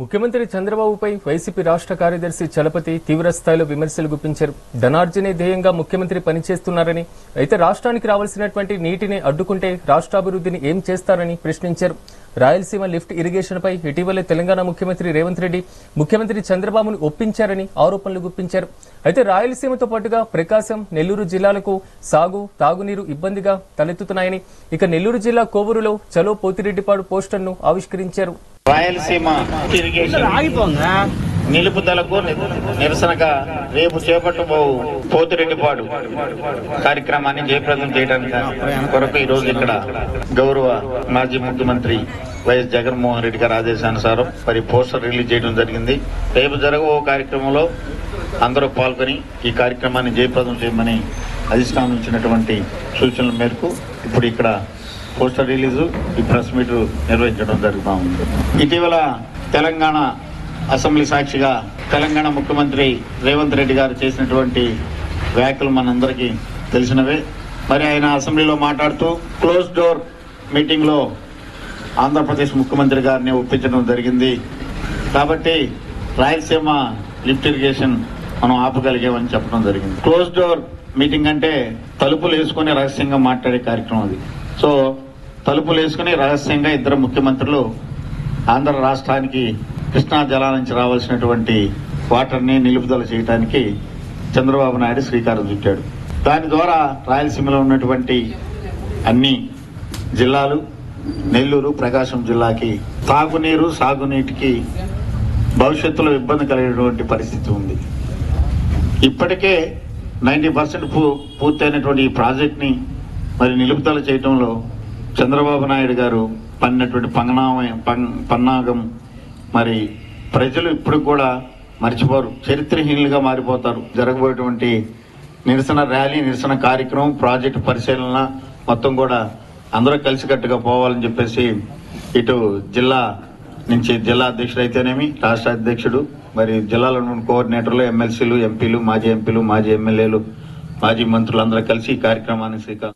ముఖ్యమంత్రి చంద్రబాబుపై వైసీపీ రాష్ట్ర కార్యదర్శి చలపతి తీవ్రస్థాయిలో విమర్శలు గుప్పించారు. ధనార్జనే ధ్యేయంగా ముఖ్యమంత్రి పనిచేస్తున్నారని అయితే రాష్ట్రానికి రావాల్సినటువంటి నీటిని అడ్డుకుంటే రాష్ట్రాభివృద్ధిని ఏం చేస్తారని ప్రశ్నించారు. రాయలసీమ లిఫ్ట్ ఇరిగేషన్పై ఇటీవలే తెలంగాణ ముఖ్యమంత్రి రేవంత్ రెడ్డి ముఖ్యమంత్రి చంద్రబాబును ఒప్పించారని ఆరోపణలు గుప్పించారు. అయితే రాయలసీమతో పాటుగా ప్రకాశం నెల్లూరు జిల్లాలకు సాగు తాగునీరు ఇబ్బందిగా తలెత్తుతున్నాయని ఇక నెల్లూరు జిల్లా కోవూరులో చలో పోతిరెడ్డిపాడు పోస్టర్ను ఆవిష్కరించారు. రాయలసీమ ఇరిగేషన్. నిలుపుదలకు నిరసనగా రేపు చేపట్టబో పోతిరెడ్డిపాడు కార్యక్రమాన్ని జయప్రదం చేయడానికి కొరకు ఈ రోజు ఇక్కడ గౌరవ మాజీ ముఖ్యమంత్రి వైఎస్ జగన్మోహన్ రెడ్డి గారి ఆదేశానుసారం మరి పోస్టర్ రిలీజ్ చేయడం జరిగింది. రేపు జరగబో కార్యక్రమంలో అందరూ పాల్గొని ఈ కార్యక్రమాన్ని జయప్రదం చేయమని అధిష్టానం ఇచ్చినటువంటి సూచనల మేరకు ఇప్పుడు ఇక్కడ పోస్టర్ రిలీజు ఈ ప్రెస్ మీట్ నిర్వహించడం జరుగుతూ ఉంది. ఇటీవల తెలంగాణ అసెంబ్లీ సాక్షిగా తెలంగాణ ముఖ్యమంత్రి రేవంత్ రెడ్డి గారు చేసినటువంటి వ్యాఖ్యలు మనందరికీ తెలిసినవే. మరి ఆయన అసెంబ్లీలో మాట్లాడుతూ క్లోజ్ డోర్ మీటింగ్లో ఆంధ్రప్రదేశ్ ముఖ్యమంత్రి గారిని ఒప్పించడం జరిగింది. కాబట్టి రాయలసీమ లిఫ్ట్ ఇరిగేషన్ మనం ఆపగలిగామని చెప్పడం జరిగింది. క్లోజ్ డోర్ మీటింగ్ అంటే తలుపులు వేసుకుని రహస్యంగా మాట్లాడే కార్యక్రమం అది. సో తలుపులు వేసుకుని రహస్యంగా ఇద్దరు ముఖ్యమంత్రులు ఆంధ్ర రాష్ట్రానికి కృష్ణా జలాల నుంచి రావాల్సినటువంటి వాటర్ని నిలుపుదల చేయడానికి చంద్రబాబు నాయుడు శ్రీకారం చుట్టాడు. దాని ద్వారా రాయలసీమలో ఉన్నటువంటి అన్ని జిల్లాలు నెల్లూరు ప్రకాశం జిల్లాకి తాగునీరు సాగునీటికి భవిష్యత్తులో ఇబ్బంది కలిగినటువంటి పరిస్థితి ఉంది. ఇప్పటికే నైంటీ పర్సెంట్ పూ పూర్తయినటువంటి ఈ ప్రాజెక్ట్ని మరి నిలుపుదల చేయటంలో చంద్రబాబు నాయుడు గారు పన్నటువంటి పంగనామ పన్నాగం మరి ప్రజలు ఇప్పుడు కూడా మర్చిపోరు. చరిత్రహీనులుగా మారిపోతారు. జరగబోయేటువంటి నిరసన ర్యాలీ నిరసన కార్యక్రమం ప్రాజెక్టు పరిశీలన మొత్తం కూడా అందరూ కలిసికట్టుగా పోవాలని చెప్పేసి ఇటు జిల్లా నుంచి జిల్లా అధ్యక్షుడు అయితేనేమి రాష్ట్ర అధ్యక్షుడు మరి జిల్లాలో ఉన్న కోఆర్డినేటర్లు ఎమ్మెల్సీలు ఎంపీలు మాజీ ఎంపీలు మాజీ ఎమ్మెల్యేలు మాజీ మంత్రులు అందరూ కలిసి ఈ కార్యక్రమాన్ని శ్రీకారం